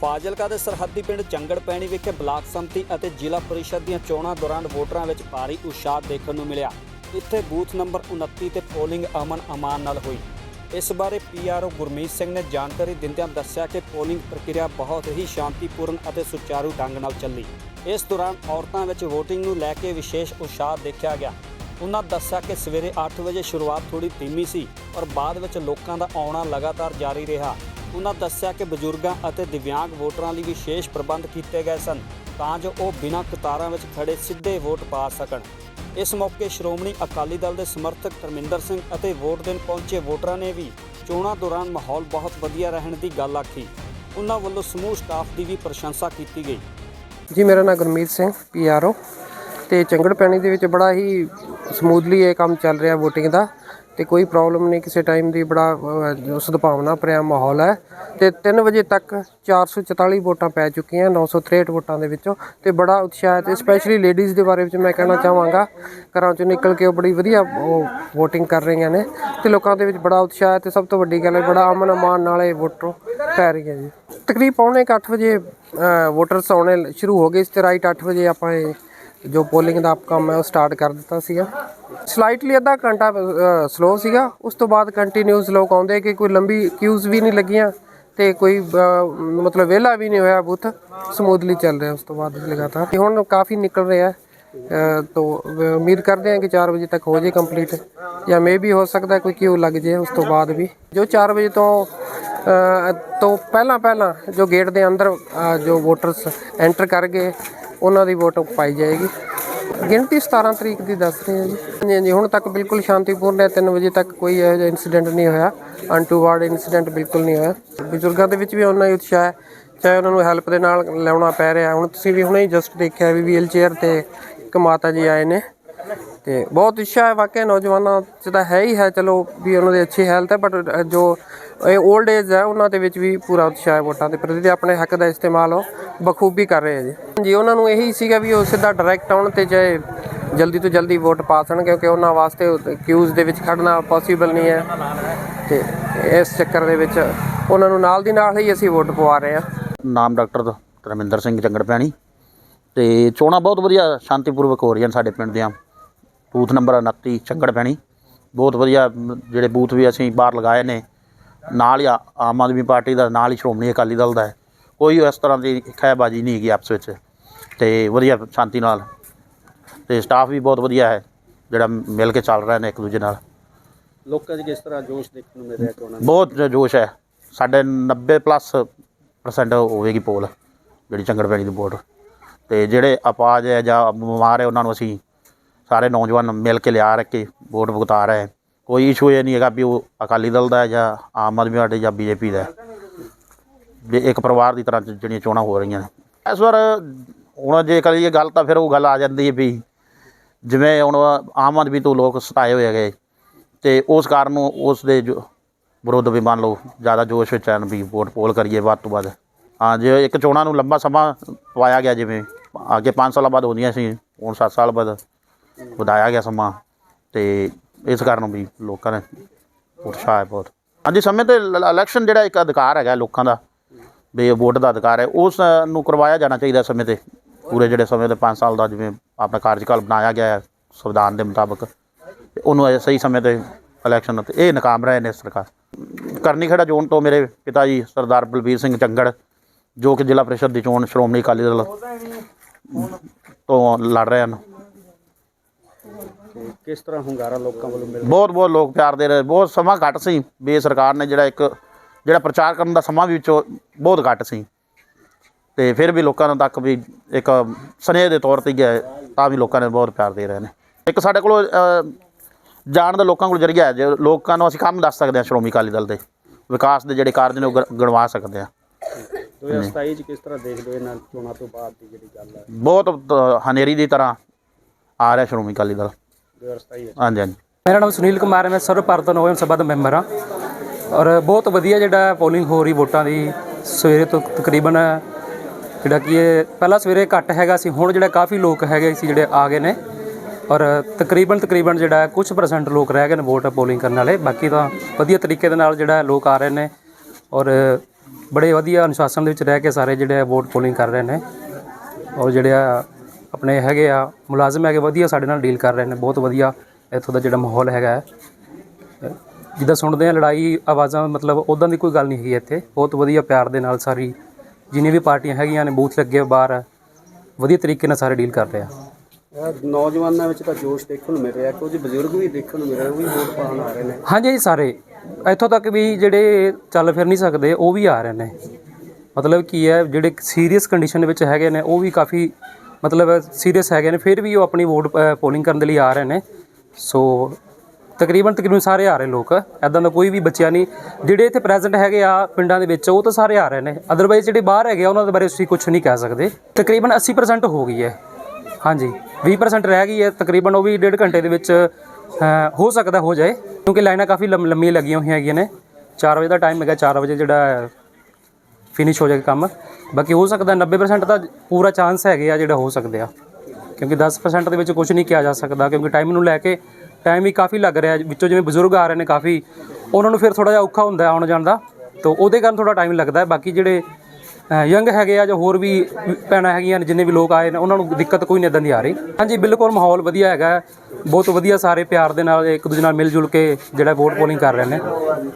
ਫਾਜ਼ਿਲਕਾ ਦੇ ਸਰਹੱਦੀ ਪਿੰਡ ਚੰਗੜ ਪੈਣੀ ਵਿਖੇ ਬਲਾਕ ਸੰਮਤੀ ਅਤੇ ਜ਼ਿਲ੍ਹਾ ਪਰਿਸ਼ਦ ਦੀਆਂ ਚੋਣਾਂ ਦੌਰਾਨ ਵੋਟਰਾਂ ਵਿੱਚ ਭਾਰੀ ਉਤਸ਼ਾਹ ਦੇਖਣ ਨੂੰ ਮਿਲਿਆ। ਇੱਥੇ ਬੂਥ ਨੰਬਰ 29 ਤੇ ਪੋਲਿੰਗ ਅਮਨ ਅਮਾਨ ਨਾਲ ਹੋਈ। ਇਸ ਬਾਰੇ ਪੀਆਰਓ ਗੁਰਮੀਤ ਸਿੰਘ ਨੇ ਜਾਣਕਾਰੀ ਦਿੰਦਿਆਂ ਦੱਸਿਆ ਕਿ ਪੋਲਿੰਗ ਪ੍ਰਕਿਰਿਆ ਬਹੁਤ ਹੀ ਸ਼ਾਂਤੀਪੂਰਨ ਅਤੇ ਸੁਚਾਰੂ ਢੰਗ ਨਾਲ ਚੱਲੀ। ਇਸ ਦੌਰਾਨ ਔਰਤਾਂ ਵਿੱਚ VOTING ਨੂੰ ਲੈ ਕੇ ਵਿਸ਼ੇਸ਼ ਉਤਸ਼ਾਹ ਦੇਖਿਆ ਗਿਆ। ਉਹਨਾਂ ਦੱਸਿਆ ਕਿ ਸਵੇਰੇ 8 ਵਜੇ ਸ਼ੁਰੂਆਤ ਥੋੜੀ ਧੀਮੀ ਸੀ ਪਰ ਬਾਅਦ ਵਿੱਚ ਲੋਕਾਂ ਦਾ ਆਉਣਾ ਲਗਾਤਾਰ ਜਾਰੀ ਰਿਹਾ। ਉਹਨਾਂ ਦੱਸਿਆ ਕਿ ਬਜ਼ੁਰਗਾਂ ਅਤੇ ਦਿਵਿਆਂਗ ਵੋਟਰਾਂ ਲਈ ਵਿਸ਼ੇਸ਼ ਪ੍ਰਬੰਧ ਕੀਤੇ ਗਏ ਸਨ ਤਾਂ ਜੋ ਉਹ ਬਿਨਾਂ ਕਤਾਰਾਂ ਵਿੱਚ ਖੜੇ ਸਿੱਧੇ ਵੋਟ ਪਾ ਸਕਣ। ਇਸ ਮੌਕੇ ਸ਼੍ਰੋਮਣੀ ਅਕਾਲੀ ਦਲ ਦੇ ਸਮਰਥਕ ਧਰਮਿੰਦਰ ਸਿੰਘ ਅਤੇ ਵੋਟ ਦੇਣ ਪਹੁੰਚੇ ਵੋਟਰਾਂ ਨੇ ਵੀ ਚੋਣਾਂ ਦੌਰਾਨ ਮਾਹੌਲ ਬਹੁਤ ਵਧੀਆ ਰਹਿਣ ਦੀ ਗੱਲ ਆਖੀ। ਉਹਨਾਂ ਵੱਲੋਂ ਸਮੂਹ ਸਟਾਫ ਦੀ ਵੀ ਪ੍ਰਸ਼ੰਸਾ ਕੀਤੀ ਗਈ। ਜੀ, ਮੇਰਾ ਨਾਮ ਗੁਰਮੀਤ ਸਿੰਘ ਪੀਆਰਓ ਤੇ ਚੰਗੜ ਪੈਣੀ ਦੇ ਵਿੱਚ ਬੜਾ ਹੀ ਸਮੂਥਲੀ ਇਹ ਕੰਮ ਚੱਲ ਰਿਹਾ VOTING ਦਾ। ਤੇ ਕੋਈ ਪ੍ਰੋਬਲਮ ਨਹੀਂ ਕਿਸੇ ਟਾਈਮ ਦੀ ਬੜਾ ਅਹ, ਸਦਭਾਵਨਾ ਭਰਿਆ ਮਾਹੌਲ ਹੈ। ਤੇ 3 ਵਜੇ ਤੱਕ 444 ਵੋਟਾਂ ਪੈ ਚੁੱਕੀਆਂ 963 ਵੋਟਾਂ ਦੇ ਵਿੱਚੋਂ। ਤੇ ਬੜਾ ਉਤਸ਼ਾਹ ਹੈ ਤੇ ਸਪੈਸ਼ਲੀ ਲੇਡੀਜ਼ ਦੇ ਬਾਰੇ ਵਿੱਚ ਮੈਂ ਕਹਿਣਾ ਚਾਹਾਂਗਾ। ਘਰਾਂ ਚੋਂ ਨਿਕਲ ਕੇ ਉਹ ਬੜੀ ਵਧੀਆ ਉਹ VOTING ਕਰ ਰਹੀਆਂ ਨੇ। ਤੇ ਲੋਕਾਂ ਦੇ ਵਿੱਚ ਬੜਾ ਉਤਸ਼ਾਹ ਹੈ ਤੇ ਸਭ ਤੋਂ ਵੱਡੀ ਗੱਲ ਹੈ ਬੜਾ ਅਮਨ ਅਮਾਨ ਨਾਲ ਇਹ ਵੋਟਰ ਪੈ ਰਹੀਆਂ ਜੀ ਤਕਰੀਬ ਪੌਣੇ ਕੁ ਅੱਠ ਵਜੇ ਵੋਟਰਸ ਆਉਣੇ ਸ਼ੁਰੂ ਹੋ ਗਏ। ਇਸ ਤੇ ਰਾਈਟ 8 ਵਜੇ ਆਪਾਂ ਇਹ ਜੋ ਪੋਲਿੰਗ ਦਾ ਕੰਮ ਹੈ, ਉਹ ਸਟਾਰਟ ਕਰ ਦਿੱਤਾ ਸੀਗਾ। ਸਲਾਈਟਲੀ ਅੱਧਾ ਘੰਟਾ ਸਲੋ ਸੀਗਾ। ਉਸ ਤੋਂ ਬਾਅਦ ਕੰਟੀਨਿਊਸ ਲੋਕ ਆਉਂਦੇ ਕਿ ਕੋਈ ਲੰਬੀ ਕਿਊਜ਼ ਵੀ ਨਹੀਂ ਲੱਗੀਆਂ ਤੇ ਕੋਈ ਮਤਲਬ ਵਿਹਲਾ ਵੀ ਨਹੀਂ ਹੋਇਆ ਬੁੱਥ। ਸਮੂਥਲੀ ਚੱਲ ਰਿਹਾ ਉਸ ਤੋਂ ਬਾਅਦ ਲਗਾਤਾਰ। ਤੇ ਹੁਣ ਕਾਫੀ ਨਿਕਲ ਰਿਹਾ ਤੋ ਉਮੀਦ ਕਰਦੇ ਹਾਂ ਕਿ 4 ਵਜੇ ਤੱਕ ਹੋ ਜੇ ਕੰਪਲੀਟ ਜਾਂ ਮੇ ਵੀ ਹੋ ਸਕਦਾ ਕੋਈ ਕਿਊ ਲੱਗ ਜੇ ਉਸ ਤੋਂ ਬਾਅਦ ਵੀ। ਜੋ 4 ਵਜੇ ਤੋਂ ਤੋਂ ਪਹਿਲਾਂ ਪਹਿਲਾਂ ਜੋ ਗੇਟ ਦੇ ਅੰਦਰ ਜੋ ਵੋਟਰਸ ਐਂਟਰ ਕਰ ਗਏ ਉਹਨਾਂ ਦੀ ਵੋਟ ਪਾਈ ਜਾਏਗੀ। ਗਿਣਤੀ 17 ਤਰੀਕ ਦੀ ਦੱਸ ਰਹੇ ਹਾਂ ਜੀ। ਹਾਂਜੀ ਹਾਂਜੀ, ਹੁਣ ਤੱਕ ਬਿਲਕੁਲ ਸ਼ਾਂਤੀਪੂਰਨ ਹੈ 3 ਵਜੇ ਤੱਕ ਕੋਈ ਇਹੋ ਜਿਹਾ ਇਨਸੀਡੈਂਟ ਨਹੀਂ ਹੋਇਆ। ਅਨਟੂਵਾਰਡ ਇਨਸੀਡੈਂਟ ਬਿਲਕੁਲ ਨਹੀਂ ਹੋਇਆ। ਬਜ਼ੁਰਗਾਂ ਦੇ ਵਿੱਚ ਵੀ ਉਹਨਾਂ ਹੀ ਉਤਸ਼ਾਹ ਹੈ, ਚਾਹੇ ਉਹਨਾਂ ਨੂੰ ਹੈਲਪ ਦੇ ਨਾਲ ਲਿਆਉਣਾ ਪੈ ਰਿਹਾ। ਹੁਣ ਤੁਸੀਂ ਵੀ ਹੁਣੇ ਹੀ ਜਸਟ ਦੇਖਿਆ ਵੀ ਵੀਲ ਚੇਅਰ ਤੇ ਇੱਕ ਮਾਤਾ ਜੀ ਆਏ ਨੇ। ਤੇ ਬਹੁਤ ਇੱਛਾ ਹੈ, ਵਾਕਿਆ ਨੌਜਵਾਨਾਂ 'ਚ ਤਾਂ ਹੈ ਹੀ ਹੈ, ਚਲੋ ਵੀ ਉਹਨਾਂ ਦੀ ਅੱਛੀ ਹੈਲਥ ਹੈ ਬਟ ਜੋ ਇਹ 올ਡ ਏਜ ਹੈ, ਉਹਨਾਂ ਦੇ ਵਿੱਚ ਵੀ ਪੂਰਾ ਉਤਸ਼ਾਹ ਹੈ ਵੋਟਾਂ ਦੇ ਪ੍ਰਤੀ ਤੇ ਆਪਣੇ ਹੱਕ ਦਾ ਇਸਤੇਮਾਲ ਉਹ ਬਖੂਬੀ ਕਰ ਰਹੇ ਹੈ ਜੀ। ਜੀ ਉਹਨਾਂ ਨੂੰ ਇਹੀ ਸੀਗਾ ਵੀ ਉਹ ਸਿੱਧਾ ਡਾਇਰੈਕਟ ਆਉਣ ਤੇ ਚਾਹੇ ਜਲਦੀ ਤੋਂ ਜਲਦੀ ਵੋਟ ਪਾ ਸਕਣ, ਕਿਉਂਕਿ ਉਹਨਾਂ ਵਾਸਤੇ ਕਿਊਜ਼ ਦੇ ਵਿੱਚ ਖੜਨਾ ਪੋਸੀਬਲ ਨਹੀਂ ਹੈ। ਤੇ ਇਸ ਚੱਕਰ ਦੇ ਵਿੱਚ ਉਹਨਾਂ ਨੂੰ ਨਾਲ ਦੀ ਨਾਲ ਹੀ ਅਸੀਂ ਵੋਟ ਪਵਾ ਰਹੇ ਹਾਂ। ਨਾਮ ਡਾਕਟਰ ਧਰਮਿੰਦਰ ਸਿੰਘ ਚੰਗੜ ਪੈਣੀ ਤੇ ਚੋਣਾਂ ਬਹੁਤ ਵਧੀਆ, ਸ਼ਾਂਤੀਪੂਰਵਕ ਹੋ ਰਹੀਆਂ ਸਾਡੇ ਪਿੰਡ ਦੀਆਂ। ਬੂਥ ਨੰਬਰ 29 ਚੰਗੜ ਪੈਣੀ। ਬਹੁਤ ਵਧੀਆ ਜਿਹੜੇ ਬੂਥ ਵੀ ਅਸੀਂ ਬਾਹਰ ਲਗਾਏ ਨੇ। ਨਾਲ ਹੀ ਆ- ਆਮ ਆਦਮੀ ਪਾਰਟੀ ਦਾ ਨਾਲ ਹੀ ਸ਼੍ਰੋਮਣੀ ਅਕਾਲੀ ਦਲ ਦਾ ਹੈ। ਕੋਈ ਇਸ ਤਰ੍ਹਾਂ ਦੀ ਖਹਿਬਾਜੀ ਨਹੀਂ ਹੈਗੀ ਆਪਸ ਵਿੱਚ। ਤੇ ਵਧੀਆ ਸ਼ਾਂਤੀ ਨਾਲ। ਤੇ ਸਟਾਫ ਵੀ ਬਹੁਤ ਵਧੀਆ ਹੈ ਜਿਹੜਾ ਮਿਲ ਕੇ ਚੱਲ ਰਹੇ ਨੇ ਇੱਕ ਦੂਜੇ ਨਾਲ। ਲੋਕਾਂ 'ਚ ਕਿਸ ਤਰ੍ਹਾਂ ਜੋਸ਼ ਦੇਖਣ ਨੂੰ ਮਿਲ ਰਿਹਾ ਚੋਣਾਂ ਬਹੁਤ ਜੋਸ਼ ਹੈ। ਸਾਡੇ 90 ਪਲੱਸ ਪਰਸੈਂਟ ਹੋਵੇਗੀ ਪੋਲ ਜਿਹੜੀ ਚੰਗੜ ਪੈਣੀ ਦੀ ਵੋਟ ਤੇ ਜਿਹੜੇ ਅਪਾਜ ਹੈ ਜਾਂ ਬਿਮਾਰ ਹੈ ਉਹਨਾਂ ਨੂੰ ਅਸੀਂ ਸਾਰੇ ਨੌਜਵਾਨ ਮਿਲ ਕੇ ਲਿਆ ਕੇ ਵੋਟ ਭੁਗਤਾ ਰਹੇ। ਕੋਈ ਇਸ਼ੂ ਇਹ ਨਹੀਂ ਹੈਗਾ ਵੀ ਉਹ ਅਕਾਲੀ ਦਲ ਦਾ ਹੈ ਜਾਂ ਆਮ ਆਦਮੀ ਪਾਰਟੀ ਜਾਂ ਬੀਜੇਪੀ ਦਾ ਹੈ। ਵੀ ਇੱਕ ਪਰਿਵਾਰ ਦੀ ਤਰ੍ਹਾਂ ਜਿਹੜੀਆਂ ਚੋਣਾਂ ਹੋ ਰਹੀਆਂ ਨੇ। ਇਸ ਵਾਰ ਹੁਣ ਜੇ ਕਰੀਏ ਗੱਲ ਤਾਂ ਫਿਰ ਉਹ ਗੱਲ ਆ ਜਾਂਦੀ ਹੈ ਵੀ ਜਿਵੇਂ ਹੁਣ ਆਮ ਆਦਮੀ ਤੋਂ ਲੋਕ ਸਤਾਏ ਹੋਏ ਹੈਗੇ ਤੇ ਉਸ ਕਾਰਨ ਉਸ ਦੇ ਜੋ ਵਿਰੁੱਧ ਵੀ ਮੰਨ ਲਓ ਜ਼ਿਆਦਾ ਜੋਸ਼ ਵਿੱਚ ਆਣ ਵੀ ਵੋਟ ਪੋਲ ਕਰੀਏ ਵੱਧ ਤੋਂ ਵੱਧ। ਹਾਂ, ਜੇ ਇੱਕ ਚੋਣਾਂ ਨੂੰ ਲੰਬਾ ਸਮਾਂ ਪਵਾਇਆ ਗਿਆ ਜਿਵੇਂ ਅੱਗੇ 5 ਸਾਲਾਂ ਬਾਅਦ ਹੁੰਦੀਆਂ ਸੀ, ਹੁਣ 7 ਸਾਲ ਬਾਅਦ ਵਧਾਇਆ ਗਿਆ ਸਮਾਂ ਤੇ ਇਸ ਕਾਰਨ ਵੀ ਲੋਕਾਂ ਨੇ ਉਤਸ਼ਾਹ ਹੈ ਬਹੁਤ। ਹਾਂਜੀ, ਸਮੇਂ ਤੇ ਲ- ਇਲੈਕਸ਼ਨ ਜਿਹੜਾ ਇੱਕ ਅਧਿਕਾਰ ਹੈਗਾ ਲੋਕਾਂ ਦਾ, ਵੀ ਵੋਟ ਦਾ ਅਧਿਕਾਰ ਹੈ, ਉਸ ਨੂੰ ਕਰਵਾਇਆ ਜਾਣਾ ਚਾਹੀਦਾ ਸਮੇਂ ਤੇ। ਪੂਰੇ ਜਿਹੜੇ ਸਮੇਂ ਦੇ 5 ਸਾਲ ਦਾ ਜਿਵੇਂ ਆਪਣਾ ਕਾਰਜਕਾਲ ਬਣਾਇਆ ਗਿਆ ਹੈ, ਸੰਵਿਧਾਨ ਦੇ ਮੁਤਾਬਕ, ਤੇ ਉਹਨੂੰ ਇਹ ਸਹੀ ਸਮੇਂ ਤੇ ਇਲੈਕਸ਼ਨ ਤੇ ਇਹ ਨਾਕਾਮ ਰਹੇ ਨੇ ਸਰਕਾਰ ਕਰਨੀ ਖੜਾ ਜ਼ੋਨ ਤੋਂ ਮੇਰੇ ਪਿਤਾ ਜੀ ਸਰਦਾਰ ਬਲਬੀਰ ਸਿੰਘ ਚੰਗੜ, ਜੋ ਕਿ ਜ਼ਿਲ੍ਹਾ ਪ੍ਰੀਸ਼ਦ ਦੀ ਚੋਣ ਸ਼੍ਰੋਮਣੀ ਅਕਾਲੀ ਦਲ ਤੋਂ ਲੜ ਰਹੇ ਹਨ। ਤੇ ਕਿਸ ਤਰ੍ਹਾਂ ਹੁੰਗਾਰਾ ਲੋਕਾਂ ਵੱਲੋਂ ਮਿਲ ਬਹੁਤ ਬਹੁਤ ਲੋਕ ਪਿਆਰ ਦੇ ਰਹੇ ਬਹੁਤ ਸਮਾਂ ਘੱਟ ਸੀ। ਵੀ ਸਰਕਾਰ ਨੇ ਜਿਹੜਾ ਇੱਕ ਜਿਹੜਾ ਪ੍ਰਚਾਰ ਕਰਨ ਦਾ ਸਮਾਂ ਵੀ ਵਿੱਚੋਂ ਬਹੁਤ ਘੱਟ ਸੀ। ਤੇ ਫਿਰ ਵੀ ਲੋਕਾਂ ਤੱਕ ਵੀ ਇੱਕ ਸਨੇਹ ਦੇ ਤੌਰ ਤੇ ਗਿਆ ਤਾਂ ਵੀ ਲੋਕਾਂ ਨੇ ਬਹੁਤ ਪਿਆਰ ਦੇ ਰਹੇ ਨੇ। ਇੱਕ ਸਾਡੇ ਕੋਲ ਜਾਣ ਦਾ ਲੋਕਾਂ ਕੋਲ ਜਰੀਆ ਹੈ ਜੇ ਲੋਕਾਂ ਨੂੰ ਅਸੀਂ ਕੰਮ ਦੱਸ ਸਕਦੇ ਹਾਂ ਸ਼੍ਰੋਮਣੀ ਅਕਾਲੀ ਦਲ ਦੇ ਵਿਕਾਸ ਦੇ ਜਿਹੜੇ ਕਾਰਜ ਨੇ ਉਹ ਗਣ- ਗਣਵਾ ਸਕਦੇ ਹਾਂ। 2027 'ਚ ਕਿਸ ਤਰ੍ਹਾਂ ਦੇਖਦੇ ਹੋ ਇਹਨਾਂ ਚੋਣਾਂ ਤੋਂ ਬਾਅਦ ਦੀ ਜਿਹੜੀ ਗੱਲ ਹੈ? ਬਹੁਤ ਹਨੇਰੀ ਦੀ ਤਰ੍ਹਾਂ ਆ ਰਿਹਾ ਸ਼੍ਰੋਮਣੀ ਅਕਾਲੀ ਦਲ। 2027 'ਚ ਹਾਂਜੀ ਹਾਂਜੀ। ਮੇਰਾ ਨਾਮ ਸੁਨੀਲ ਕੁਮਾਰ ਹੈ, ਮੈਂ ਸਰਵ ਭਾਰਤ ਨੌਜਵਾਨ ਸਭਾ ਦਾ ਮੈਂਬਰ ਹਾਂ। ਔਰ ਬਹੁਤ ਵਧੀਆ ਜਿਹੜਾ ਪੋਲਿੰਗ ਹੋ ਰਹੀ ਵੋਟਾਂ ਦੀ, ਸਵੇਰੇ ਤੋਂ ਤਕਰੀਬਨ ਜਿਹੜਾ ਕਿ ਇਹ ਪਹਿਲਾਂ ਸਵੇਰੇ ਘੱਟ ਹੈਗਾ ਸੀ, ਹੁਣ ਜਿਹੜਾ ਕਾਫੀ ਲੋਕ ਹੈਗੇ ਸੀ ਜਿਹੜੇ ਆ ਗਏ ਨੇ। ਔਰ ਤਕਰੀਬਨ ਤਕਰੀਬਨ ਜਿਹੜਾ ਕੁਝ ਪਰਸੈਂਟ ਲੋਕ ਰਹਿ ਗਏ ਨੇ ਵੋਟ ਪੋਲਿੰਗ ਕਰਨ ਵਾਲੇ। ਬਾਕੀ ਤਾਂ ਵਧੀਆ ਤਰੀਕੇ ਦੇ ਨਾਲ ਜਿਹੜਾ ਲੋਕ ਆ ਰਹੇ ਨੇ। ਔਰ ਬੜੇ ਵਧੀਆ ਅਨੁਸ਼ਾਸਨ ਦੇ ਵਿੱਚ ਰਹਿ ਕੇ ਸਾਰੇ ਜਿਹੜੇ ਵੋਟ ਪੋਲਿੰਗ ਕਰ ਰਹੇ ਨੇ। ਔਰ ਜਿਹੜੇ ਆ ਆਪਣੇ ਹੈਗੇ ਆ ਮੁਲਾਜ਼ਮ ਹੈਗੇ ਵਧੀਆ ਸਾਡੇ ਨਾਲ ਡੀਲ ਕਰ ਰਹੇ ਨੇ ਬਹੁਤ ਵਧੀਆ ਇੱਥੋਂ ਦਾ ਜਿਹੜਾ ਮਾਹੌਲ ਹੈਗਾ ਹੈ। ਜਿੱਦਾਂ ਸੁਣਦੇ ਆ ਲੜਾਈ ਆਵਾਜ਼ਾਂ ਮਤਲਬ ਉਦਾਂ ਦੀ ਕੋਈ ਗੱਲ ਨਹੀਂ ਹੈਗੀ ਇੱਥੇ। ਬਹੁਤ ਵਧੀਆ ਪਿਆਰ ਦੇ ਨਾਲ ਸਾਰੀ ਜਿੰਨੀ ਵੀ ਪਾਰਟੀਆਂ ਹੈਗੀਆਂ ਨੇ ਬੂਥ ਲੱਗੇ ਬਾਹਰ ਵਧੀਆ ਤਰੀਕੇ ਨਾਲ ਸਾਰੇ ਡੀਲ ਕਰ ਰਹੇ ਆ ਨੌਜਵਾਨਾਂ ਵਿੱਚ ਤਾਂ ਜੋਸ਼ ਦੇਖਣ ਨੂੰ ਮਿਲ ਰਿਹਾ ਕੁਝ ਬਜ਼ੁਰਗ ਵੀ ਦੇਖਣ ਨੂੰ ਮਿਲ ਰਹੇ ਉਹ ਵੀ ਵੋਟ ਪਾਉਣ ਆ ਰਹੇ ਨੇ। ਹਾਂਜੀ ਸਾਰੇ। ਇੱਥੋਂ ਤੱਕ ਵੀ ਜਿਹੜੇ ਚੱਲ ਫਿਰ ਨਹੀਂ ਸਕਦੇ ਉਹ ਵੀ ਆ ਰਹੇ ਨੇ। ਮਤਲਬ ਕੀ ਹੈ ਜਿਹੜੇ ਸੀਰੀਅਸ ਕੰਡੀਸ਼ਨ ਵਿੱਚ ਹੈਗੇ ਨੇ ਉਹ ਵੀ ਕਾਫੀ ਮਤਲਬ ਸੀਰੀਅਸ ਹੈਗੇ ਨੇ, ਫਿਰ ਵੀ ਉਹ ਆਪਣੀ ਵੋਟ ਪੋਲਿੰਗ ਕਰਨ ਦੇ ਲਈ ਆ ਰਹੇ ਨੇ। ਸੋ ਤਕਰੀਬਨ ਤਕਰੀਬਨ ਸਾਰੇ ਆ ਰਹੇ ਲੋਕ। ਐਦਾਂ ਦਾ ਕੋਈ ਵੀ ਬੱਚਿਆ ਨਹੀਂ। ਜਿਹੜੇ ਇੱਥੇ ਪ੍ਰੈਜ਼ੈਂਟ ਹੈਗੇ ਆ ਪਿੰਡਾਂ ਦੇ ਵਿੱਚ, ਉਹ ਤਾਂ ਸਾਰੇ ਆ ਰਹੇ ਨੇ। ਅਦਰਵਾਈਜ਼ ਜਿਹੜੇ ਬਾਹਰ ਹੈਗੇ ਆ, ਉਹਨਾਂ ਦੇ ਬਾਰੇ ਤੁਸੀਂ ਕੁਝ ਨਹੀਂ ਕਹਿ ਸਕਦੇ। ਤਕਰੀਬਨ 80% ਹੋ ਗਈ ਹੈ। ਹਾਂਜੀ 20% ਰਹਿ ਗਈ ਹੈ। ਤਕਰੀਬਨ ਉਹ ਵੀ ਡੇਢ ਘੰਟੇ ਦੇ ਵਿੱਚ ਹੋ ਸਕਦਾ ਹੋ ਜਾਏ। ਕਿਉਂਕਿ ਲਾਈਨਾਂ ਕਾਫੀ ਲੰਮ- ਲੰਮੀਆਂ ਲੱਗੀਆਂ ਹੋਈਆਂ ਹੈਗੀਆਂ ਨੇ। 4 ਵਜੇ ਦਾ ਟਾਈਮ ਹੈਗਾ 4 ਵਜੇ ਜਿਹੜਾ ਫਿਨਿਸ਼ ਹੋ ਜਾਏਗਾ ਕੰਮ। ਬਾਕੀ ਹੋ ਸਕਦਾ 90% ਤਾਂ ਪੂਰਾ ਚਾਂਸ ਹੈਗੇ ਆ ਜਿਹੜਾ ਹੋ ਸਕਦੇ ਆ। ਕਿਉਂਕਿ 10% ਦੇ ਵਿੱਚ ਕੁਝ ਨਹੀਂ ਕਿਹਾ ਜਾ ਸਕਦਾ, ਕਿਉਂਕਿ ਟਾਈਮ ਨੂੰ ਲੈ ਕੇ ਟਾਈਮ ਹੀ ਕਾਫੀ ਲੱਗ ਰਿਹਾ ਵਿੱਚੋਂ ਜਿਵੇਂ ਬਜ਼ੁਰਗ ਆ ਰਹੇ ਨੇ ਕਾਫੀ, ਉਹਨਾਂ ਨੂੰ ਫਿਰ ਥੋੜਾ ਜਿਹਾ ਔਖਾ ਹੁੰਦਾ ਆਉਣ ਜਾਣ ਦਾ। ਤਾਂ ਉਹਦੇ ਕਾਰਨ ਥੋੜਾ ਟਾਈਮ ਲੱਗਦਾ ਹੈ। ਬਾਕੀ ਜਿਹੜੇ ਯੰਗ ਹੈਗੇ ਆ ਜਾਂ ਹੋਰ ਵੀ ਭੈਣਾਂ ਹੈਗੀਆਂ ਨੇ, ਜਿੰਨੇ ਵੀ ਲੋਕ ਆਏ ਨੇ, ਉਹਨਾਂ ਨੂੰ ਦਿੱਕਤ ਕੋਈ ਨਹੀਂ ਇਦਾਂ ਦੀ ਆ ਰਹੀ। ਹਾਂਜੀ, ਬਿਲਕੁਲ ਮਾਹੌਲ ਵਧੀਆ ਹੈਗਾ ਬਹੁਤ ਵਧੀਆ ਸਾਰੇ ਪਿਆਰ ਦੇ ਨਾਲ ਇੱਕ ਦੂਜੇ ਨਾਲ ਮਿਲ ਜੁਲ ਕੇ ਜਿਹੜਾ ਵੋਟ ਪੋਲਿੰਗ ਕਰ ਰਹੇ ਨੇ।